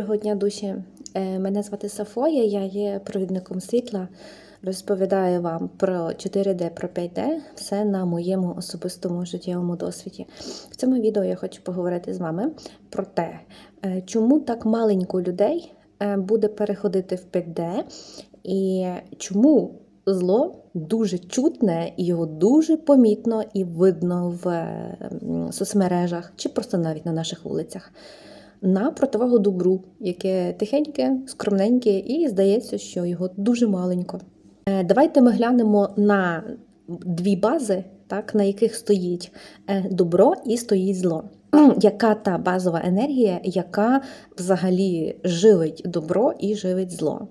Доброго дня, душі. Е, Мене звати Сафоя, я є провідником світла. Розповідаю вам про 4D, про 5D, все на моєму особистому життєвому досвіді. В цьому відео я хочу поговорити з вами про те, е, чому так маленько людей е, буде переходити в 5D, і чому зло дуже чутне, і його дуже помітно і видно в соцмережах чи просто навіть на наших вулицях на противагу добру, яке тихеньке, скромненьке, і здається, що його дуже маленько. Е, Давайте ми глянемо на дві бази, так, на яких стоїть е, добро і стоїть зло. Яка та базова енергія, яка взагалі живить добро і живить зло?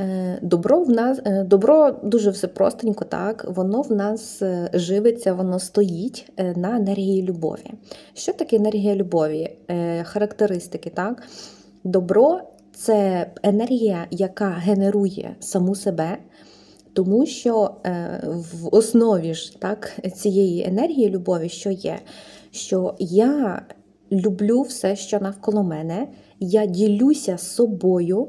Е, Добро в нас е, добро дуже все простенько, так воно в нас е, живиться, воно стоїть на енергії любові. Що таке енергія любові? Характеристики, так? Добро це енергія, яка генерує саму себе, тому що в основі ж так, цієї енергії любові, що є, що я люблю все, що навколо мене, я ділюся собою.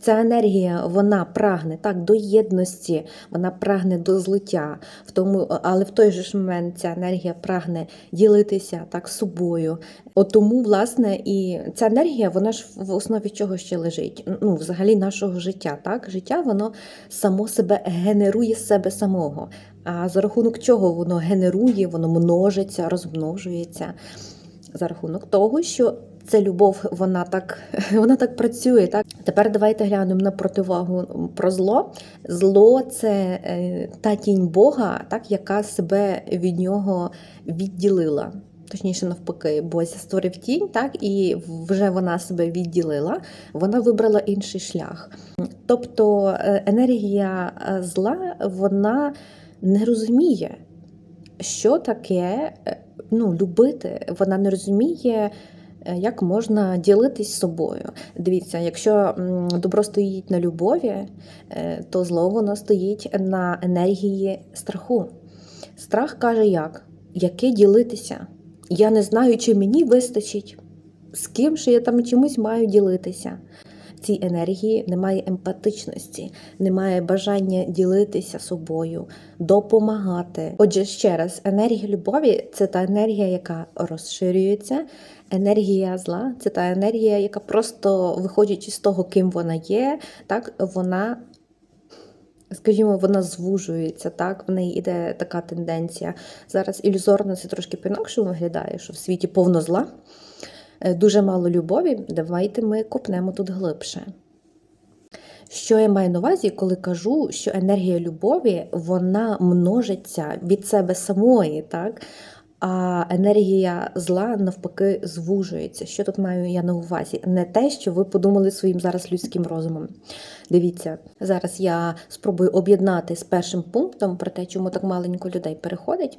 Ця енергія вона прагне так до єдності, вона прагне до злиття, в тому, але в той же ж момент ця енергія прагне ділитися так собою. От тому, власне, і ця енергія, вона ж в основі чого ще лежить? Ну, взагалі нашого життя. Так, життя воно само себе генерує себе самого. А за рахунок чого воно генерує, воно множиться, розмножується за рахунок того, що ця любов, вона так, вона так працює. Так? Тепер давайте глянемо на противагу про зло. Зло це е, та тінь Бога, так, яка себе від нього відділила. Точніше, навпаки, Бог створив тінь, так, і вже вона себе відділила, вона вибрала інший шлях. Тобто е, енергія е, зла, вона не розуміє, що таке ну, любити. Вона не розуміє, як можна ділитись собою. Дивіться, якщо добро стоїть на любові, е, то зло воно стоїть на енергії страху. Страх каже, як? Яке ділитися? Я не знаю, чи мені вистачить, з ким же я там чимось маю ділитися. Цій енергії немає емпатичності, немає бажання ділитися собою, допомагати. Отже, ще раз, енергія любові це та енергія, яка розширюється. Енергія зла це та енергія, яка просто виходячи з того, ким вона є, так вона. Скажімо, вона звужується, так, в неї йде така тенденція. Зараз ілюзорно це трошки по-інакшому виглядає, що в світі повно зла, дуже мало любові. Давайте ми копнемо тут глибше. Що я маю на увазі, коли кажу, що енергія любові вона множиться від себе самої, так? а енергія зла навпаки звужується. Що тут маю я на увазі? Не те, що ви подумали своїм зараз людським розумом. Дивіться, зараз я спробую об'єднати з першим пунктом про те, чому так маленько людей переходить.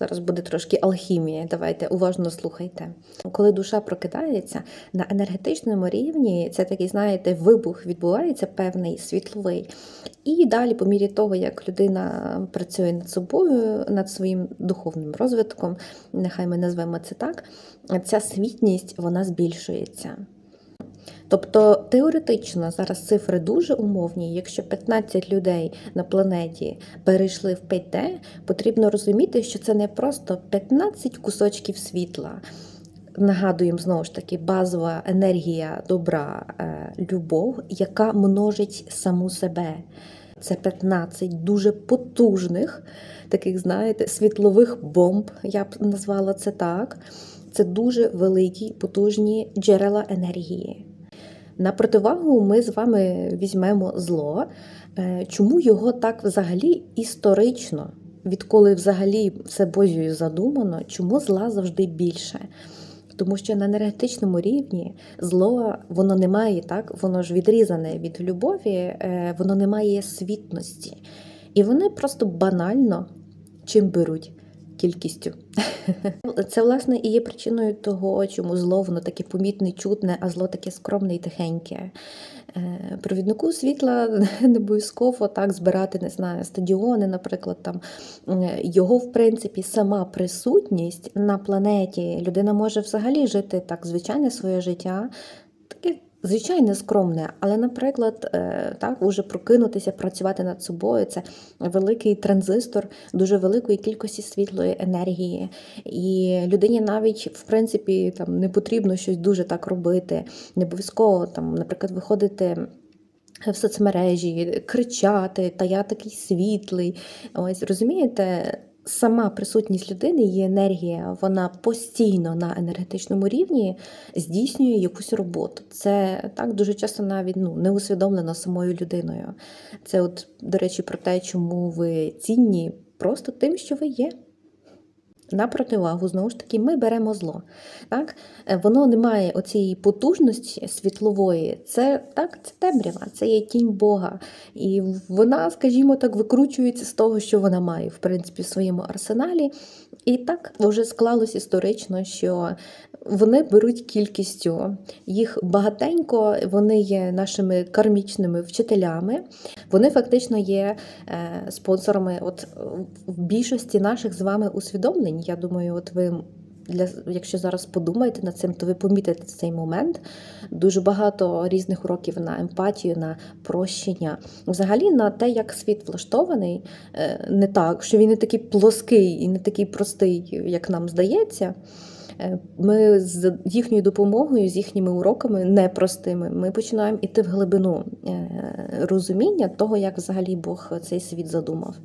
Зараз буде трошки алхімія. Давайте уважно слухайте. Коли душа прокидається на енергетичному рівні, це такий, знаєте, вибух відбувається певний світловий. І далі, по мірі того, як людина працює над собою, над своїм духовним розвитком, нехай ми назвемо це так, ця світність вона збільшується. Тобто теоретично зараз цифри дуже умовні. Якщо 15 людей на планеті перейшли в 5D, потрібно розуміти, що це не просто 15 кусочків світла. Нагадуємо знову ж таки базова енергія добра, е, любов, яка множить саму себе. Це 15 дуже потужних, таких, знаєте, світлових бомб, я б назвала це так. Це дуже великі, потужні джерела енергії. На противагу ми з вами візьмемо зло. Е, Чому його так взагалі історично, відколи взагалі все Божою задумано, чому зла завжди більше? Тому що на енергетичному рівні зло воно не має так, воно ж відрізане від любові, е, воно не має світності. І вони просто банально чим беруть кількістю. Це, власне, і є причиною того, чому зло воно таке помітне, чутне, а зло таке скромне і тихеньке. Е, Провіднику світла не обов'язково так збирати, не знаю, стадіони, наприклад, там Е, його, в принципі, сама присутність на планеті. Людина може взагалі жити так звичайне своє життя. Таке Звичайно, скромне, але, наприклад, е, так, уже прокинутися, працювати над собою це великий транзистор дуже великої кількості світлої енергії. І людині навіть, в принципі, там не потрібно щось дуже так робити. Не обов'язково там, наприклад, виходити. В соцмережі кричати, та я такий світлий. Ось розумієте, сама присутність людини, її енергія, вона постійно на енергетичному рівні здійснює якусь роботу. Це так дуже часто навіть ну, не усвідомлено самою людиною. Це, от, до речі, про те, чому ви цінні просто тим, що ви є. На противагу, знову ж таки, ми беремо зло. Так? Е, Воно не має оцієї потужності світлової. Це так, це темрява, це є тінь Бога. І вона, скажімо так, викручується з того, що вона має, в принципі, в своєму арсеналі. І так вже склалось історично, що вони беруть кількістю. Їх багатенько, вони є нашими кармічними вчителями. Вони фактично є е, спонсорами от, в більшості наших з вами усвідомлень. Я думаю, от ви. Для, якщо зараз подумаєте над цим, то ви помітите цей момент. Дуже багато різних уроків на емпатію, на прощення. Взагалі на те, як світ влаштований, е, не так, що він не такий плоский і не такий простий, як нам здається. Е, Ми з їхньою допомогою, з їхніми уроками непростими, ми починаємо йти в глибину е, розуміння того, як взагалі Бог цей світ задумав.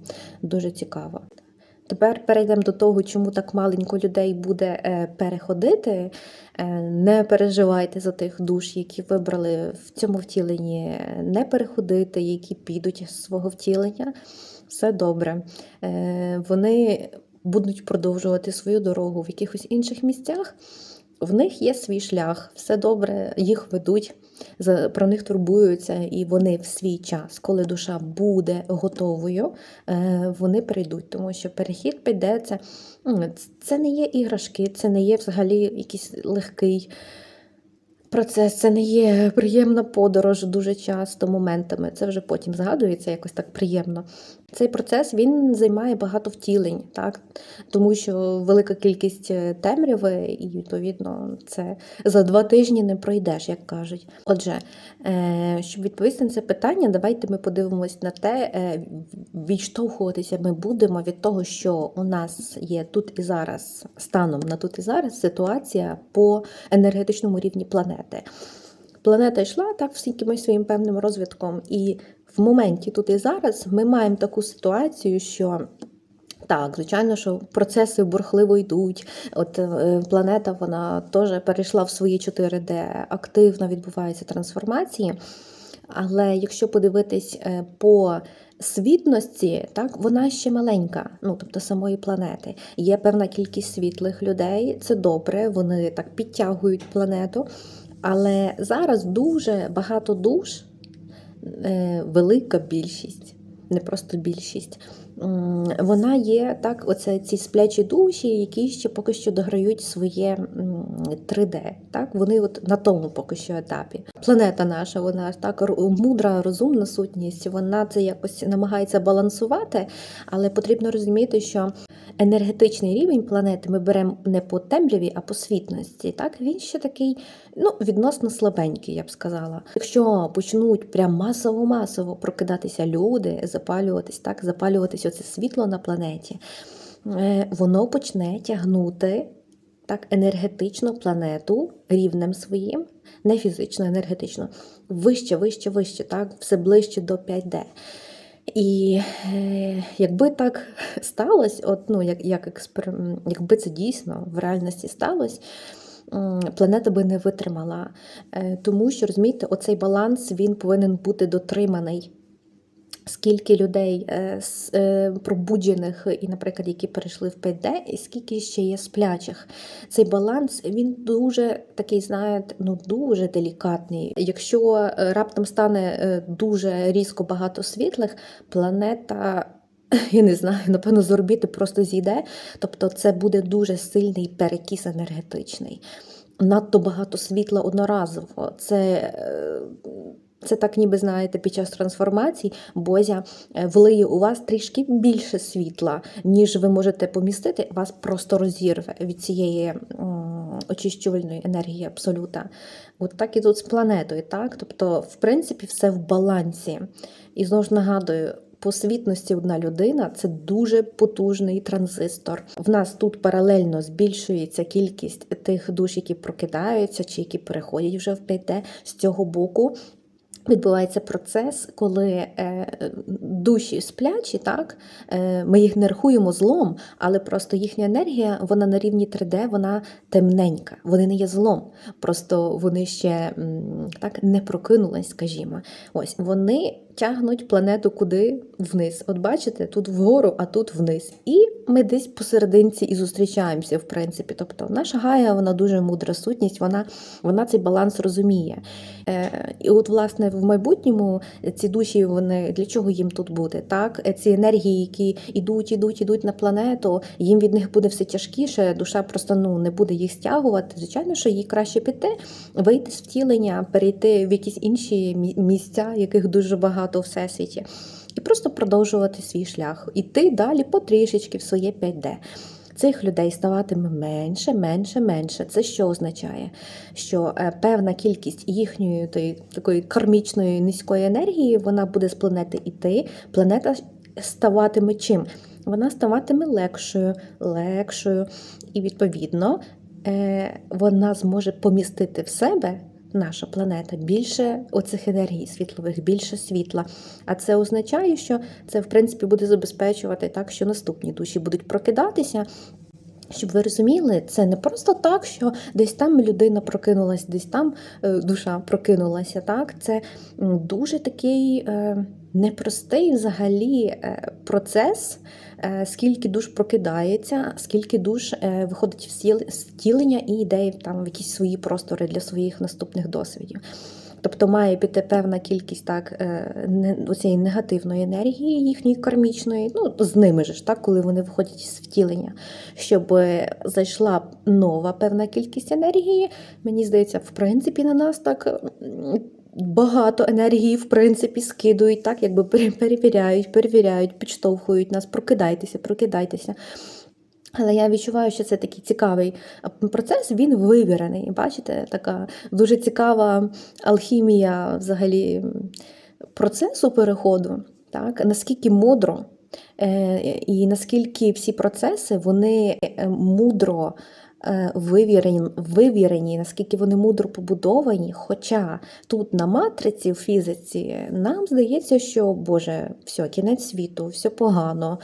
Дуже цікаво. Тепер перейдемо до того, чому так маленько людей буде е, переходити. Не переживайте за тих душ, які вибрали в цьому втіленні не переходити, які підуть з свого втілення. Все добре. Вони будуть продовжувати свою дорогу в якихось інших місцях. В них є свій шлях, все добре, їх ведуть, про них турбуються, і вони в свій час, коли душа буде готовою, е, вони прийдуть. Тому що перехід піде це, це не є іграшки, це не є взагалі якийсь легкий процес, це не є приємна подорож дуже часто моментами. Це вже потім згадується якось так приємно. Цей процес він займає багато втілень, так? тому що велика кількість е, темряви, і відповідно це за два тижні не пройдеш, як кажуть. Отже, е, щоб відповісти на це питання, давайте ми подивимось на те, е, відштовхуватися ми будемо від того, що у нас є тут і зараз, станом на тут і зараз ситуація по енергетичному рівні планети. Планета йшла так з якимось своїм певним розвитком, і в моменті тут і зараз ми маємо таку ситуацію, що так, звичайно, що процеси бурхливо йдуть. От е, планета вона теж перейшла в свої 4D, активно відбуваються трансформації. Але якщо подивитись е, по світності, так вона ще маленька, ну тобто самої планети. Є певна кількість світлих людей, це добре, вони так підтягують планету. Але зараз дуже багато душ, велика більшість, не просто більшість. Вона є так, оце ці сплячі душі, які ще поки що дограють своє 3D. Так? Вони от на тому поки що етапі. Планета наша, вона так мудра, розумна сутність, вона це якось намагається балансувати, але потрібно розуміти, що енергетичний рівень планети ми беремо не по темряві, а по світності. Так? Він ще такий ну, відносно слабенький, я б сказала. Якщо почнуть прям масово-масово прокидатися люди, запалюватись, так, запалюватись оце світло на планеті, е, воно почне тягнути так, енергетично планету рівнем своїм, не фізично, енергетично, вище, вище, вище, так, все ближче до 5D. І е, якби так сталося, от, ну, як, як експер... якби це дійсно в реальності сталося, м, планета би не витримала. Е, Тому що, розумієте, оцей баланс він повинен бути дотриманий. Скільки людей е, е, пробуджених, і, наприклад, які перейшли в 5D, і скільки ще є сплячих. Цей баланс він дуже такий, знаєте, ну дуже делікатний. Якщо е, раптом стане дуже різко багато світлих, планета. Я не знаю, напевно, з орбіти просто зійде. Тобто, це буде дуже сильний перекіс енергетичний. Надто багато світла одноразово. Це, це так, ніби знаєте, під час трансформацій Бозя е, влиє у вас трішки більше світла, ніж ви можете помістити, вас просто розірве від цієї очищувальної енергії абсолюта. От так і тут з планетою, так? Тобто, в принципі, все в балансі. І знову ж нагадую. По світності одна людина це дуже потужний транзистор. В нас тут паралельно збільшується кількість тих душ, які прокидаються чи які переходять вже в 5D з цього боку. Відбувається процес, коли е, душі сплячі, так е, ми їх не рахуємо злом, але просто їхня енергія, вона на рівні 3D, вона темненька. Вони не є злом. Просто вони ще так не прокинулись, скажімо. Ось вони тягнуть планету куди вниз. От бачите, тут вгору, а тут вниз. І ми десь посерединці і зустрічаємося, в принципі. Тобто наша Гая, вона дуже мудра сутність, вона, вона цей баланс розуміє. Е, І от, власне, в майбутньому ці душі, вони для чого їм тут бути? Так, Е, ці енергії, які йдуть, ідуть, ідуть на планету, їм від них буде все тяжкіше, душа просто ну не буде їх стягувати. Звичайно, що їй краще піти, вийти з втілення, перейти в якісь інші місця, яких дуже багато у всесвіті, і просто продовжувати свій шлях, іти далі потрішечки в своє 5D. Цих людей ставатиме менше, менше, менше. Це що означає? Що е, певна кількість їхньої тої, такої кармічної низької енергії вона буде з планети іти. Планета ставатиме чим? Вона ставатиме легшою, легшою, і відповідно е, вона зможе помістити в себе. Наша планета більше оцих енергій світлових, більше світла. А це означає, що це в принципі буде забезпечувати так, що наступні душі будуть прокидатися. Щоб ви розуміли, це не просто так, що десь там людина прокинулась, десь там е, душа прокинулася. Так, це дуже такий е, непростий взагалі е, процес, е, скільки душ прокидається, скільки душ е, виходить в втілення і йде там в якісь свої простори для своїх наступних досвідів. Тобто має піти певна кількість так, оцієї негативної енергії, їхньої кармічної, ну з ними ж так, коли вони виходять з втілення, щоб зайшла нова певна кількість енергії. Мені здається, в принципі, на нас так багато енергії, в принципі, скидують, так, якби перевіряють, перевіряють, підштовхують нас, прокидайтеся, прокидайтеся. Але я відчуваю, що це такий цікавий процес, він вивірений. Бачите, така дуже цікава алхімія взагалі процесу переходу, так? наскільки мудро е, і наскільки всі процеси вони е, мудро вивірені, вивірені, наскільки вони мудро побудовані. Хоча тут на матриці в фізиці нам здається, що Боже, все, кінець світу, все погано,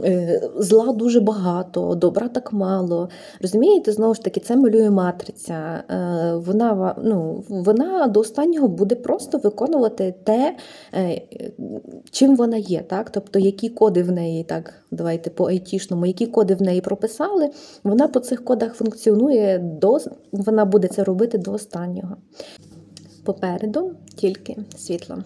е, зла дуже багато, добра так мало. Розумієте, знову ж таки, це малює матриця. Е, Вона, ну, вона до останнього буде просто виконувати те, е, чим вона є. Так? Тобто, які коди в неї, так, давайте по айтішному, які коди в неї прописали, вона по цих кодах функціонує, до, вона буде це робити до останнього. Попереду тільки світло.